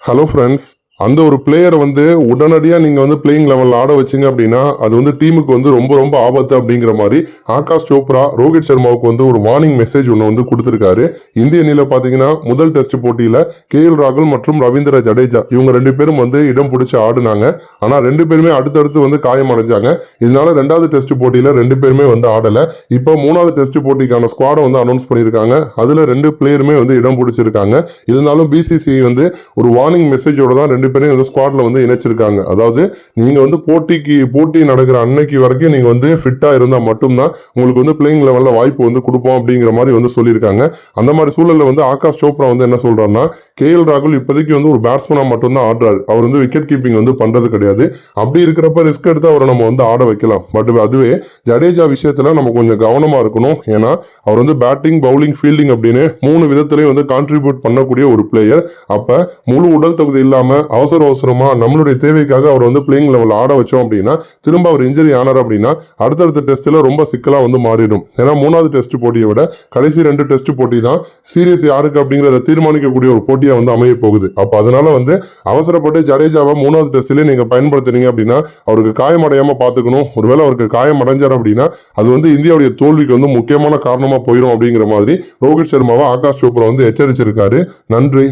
Hello friends அந்த ஒரு பிளேயரை வந்து உடனடியாக நீங்கள் வந்து பிளேயிங் லெவலில் ஆட வச்சிங்க அப்படின்னா அது வந்து டீமுக்கு வந்து ரொம்ப ரொம்ப ஆபத்து அப்படிங்கிற மாதிரி ஆகாஷ் சோப்ரா ரோஹித் சர்மாவுக்கு வந்து ஒரு வார்னிங் மெசேஜ் ஒன்று வந்து கொடுத்துருக்காரு. இந்திய அணியில் பார்த்தீங்கன்னா முதல் டெஸ்ட் போட்டியில் கே எல் ராகுல் மற்றும் ரவீந்திர ஜடேஜா இவங்க ரெண்டு பேரும் வந்து இடம் பிடிச்சி ஆடினாங்க. ஆனால் ரெண்டு பேருமே அடுத்தடுத்து வந்து காயம் அடைஞ்சாங்க இதனால ரெண்டாவது டெஸ்ட் போட்டியில் ரெண்டு பேருமே வந்து ஆடலை. இப்போ மூணாவது டெஸ்ட் போட்டிக்கான ஸ்குவாடை வந்து அனௌன்ஸ் பண்ணியிருக்காங்க. அதில் ரெண்டு பிளேயருமே வந்து இடம் பிடிச்சிருக்காங்க. இருந்தாலும் பிசிசிஐ வந்து ஒரு வார்னிங் மெசேஜோட தான் ரெண்டு பேரையும் வந்து ஸ்குவாட்ல வந்து இணைச்சிருக்காங்க. அதாவது நீங்க வந்து போட்டிக்கு போட்டி நடக்கிற அன்னைக்கு வரைக்கும் நீங்க வந்து ஃபிட்டா இருந்தா மட்டும்தான் உங்களுக்கு வந்து பிளேயிங் லெவல்ல வாய்ப்பு வந்து கொடுப்போம் அப்படிங்கிற மாதிரி வந்து சொல்லியிருக்காங்க. அந்த மாதிரி சூழல்ல வந்து ஆகாஷ் சோப்ரா வந்து என்ன சொல்றாருன்னா கே எல் ராகுல் இப்போதைக்கு வந்து ஒரு பேட்ஸ்மேனா மட்டும்தான் ஆடுறாரு. அவர் வந்து விக்கெட் கீப்பிங் வந்து பண்றது கிடையாது. அப்படி இருக்கிறப்ப ரிஸ்க் எடுத்து அவரை நம்ம வந்து ஆட வைக்கலாம். பட் அதுவே ஜடேஜா விஷயத்துல நம்ம கொஞ்சம் கவனமா இருக்கணும். ஏன்னா அவர் வந்து பேட்டிங் பவுலிங் ஃபீல்டிங் அப்படின்னு மூணு விதத்திலையும் வந்து கான்ட்ரிபியூட் பண்ணக்கூடிய ஒரு பிளேயர் அப்ப முழு உடல் தகுதி இல்லாம அவசர அவசரமாக நம்மளுடைய தேவைக்காக அவர் வந்து பிளேயிங் லெவல் ஆட வச்சோம் அப்படின்னா திரும்ப அவர் இன்ஜரி ஆனார் அப்படின்னா அடுத்தடுத்த டெஸ்ட்டில் ரொம்ப சிக்கலாக வந்து மாறிடும். ஏன்னா மூணாவது டெஸ்ட் போட்டியை விட கடைசி ரெண்டு டெஸ்ட் போட்டி தான் சீரியஸ் யாருக்கு அப்படிங்கிறத தீர்மானிக்கக்கூடிய ஒரு போட்டியாக வந்து அமைய போகுது. அப்போ அதனால வந்து அவசரப்பட்டு ஜடேஜாவை மூணாவது டெஸ்ட்லேயே நீங்கள் பயன்படுத்துனீங்க அப்படின்னா அவருக்கு காயம் பார்த்துக்கணும். ஒருவேளை அவருக்கு காயம் அடைஞ்சார் அப்படின்னா அது வந்து இந்தியாவுடைய தோல்விக்கு வந்து முக்கியமான காரணமாக போயிடும் அப்படிங்கிற மாதிரி ரோஹித் சர்மாவை ஆகாஷ் சோப்ரா வந்து எச்சரிச்சிருக்காரு. நன்றி.